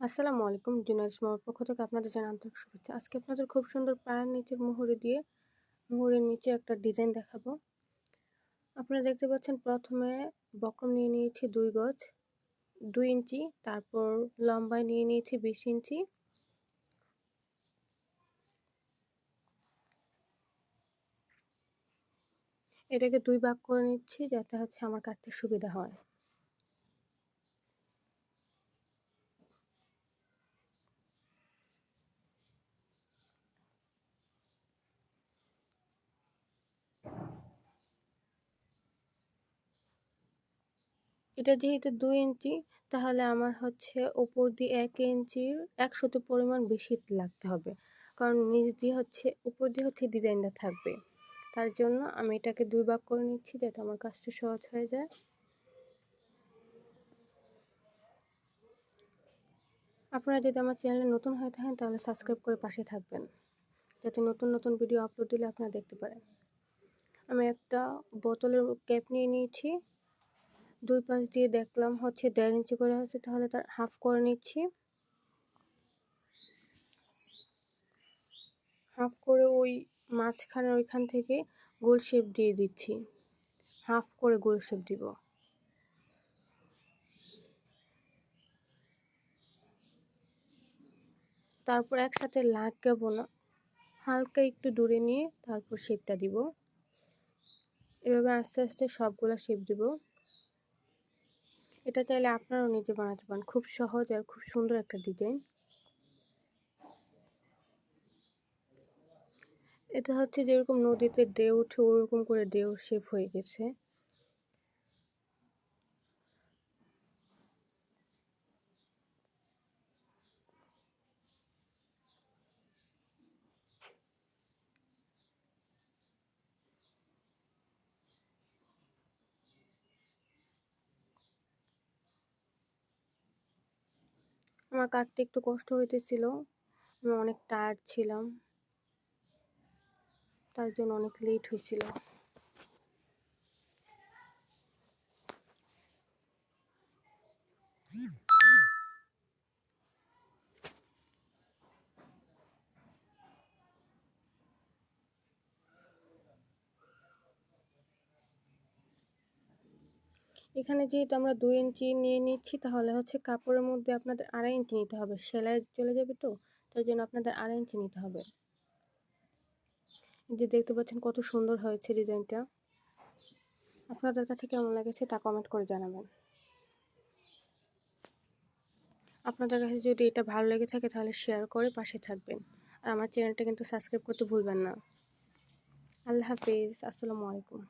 আসসালামু আলাইকুম, জুনাইদ ইসমামের পক্ষ থেকে আপনাদের জানাই আন্তরিক শুভেচ্ছা। আজকে আপনাদের খুব সুন্দর পায়ের নিচের মুহুরি দিয়ে মুহুরির নিচে একটা ডিজাইন দেখাবো। আপনারা দেখতে পাচ্ছেন প্রথমে বক্রম নিয়ে নিয়েছি দুই গজ, দুই ইঞ্চি, তারপর লম্বায় নিয়ে নিয়েছি বিশ ইঞ্চি। এটাকে দুই ভাগ করে নিচ্ছি যাতে হচ্ছে আমার কাটতে সুবিধা হয়। এটা যেহেতু দুই ইঞ্চি, তাহলে আমার হচ্ছে ওপর দিয়ে এক ইঞ্চির একশত পরিমাণ বেশি লাগতে হবে। কারণ নিচ দিয়ে হচ্ছে, উপর দিয়ে হচ্ছে ডিজাইনটা থাকবে। তার জন্য আমি এটাকে দুই ভাগ করে নিচ্ছি যাতে আমার কাজটা সহজ হয়ে যায়। আপনারা যদি আমার চ্যানেলে নতুন হয়ে থাকেন, তাহলে সাবস্ক্রাইব করে পাশে থাকবেন। যাতে নতুন নতুন ভিডিও আপলোড দিলে আপনারা দেখতে পারেন। আমি একটা বোতলের ক্যাপ নিয়ে নিয়েছি। দুই পাশ দিয়ে দেখলাম হচ্ছে দেড় ইঞ্চি করে হচ্ছে, তাহলে তার হাফ করে নিচ্ছি। হাফ করে ওই মাঝখানে ওইখান থেকে গোল শেপ দিয়ে দিচ্ছি। হাফ করে গোল শেপ দিব। তারপর একসাথে লাগাবো না, হালকা একটু দূরে নিয়ে তারপর শেপটা দিব। এভাবে আস্তে আস্তে সবগুলো শেপ দিব। এটা চাইলে আপনারাও নিজে বানাতে পারেন। খুব সহজ আর খুব সুন্দর একটা ডিজাইন এটা হচ্ছে যেরকম নদীতে ঢেউ উঠে ওরকম করে ঢেউ শেপ হয়ে গেছে। আমার কাটতে একটু কষ্ট হইতেছিল। আমি অনেক টায়ার্ড ছিলাম। তার জন্য অনেক লেট হয়েছিল এখানে যেহেতু আমরা দুই ইঞ্চি নিয়ে নিচ্ছি, তাহলে হচ্ছে কাপড়ের মধ্যে আপনাদের আড়াই ইঞ্চি নিতে হবে। সেলাই চলে যাবে তো, তাই জন্য আপনাদের আড়াই ইঞ্চি নিতে হবে। যে দেখতে পাচ্ছেন কত সুন্দর হয়েছে ডিজাইনটা। আপনাদের কাছে কেমন লেগেছে তা কমেন্ট করে জানাবেন। আপনাদের কাছে যদি এটা ভালো লেগে থাকে, তাহলে শেয়ার করে পাশে থাকবেন। আর আমার চ্যানেলটা কিন্তু সাবস্ক্রাইব করতে ভুলবেন না। আল্লাহ হাফিজ, আসসালামু আলাইকুম।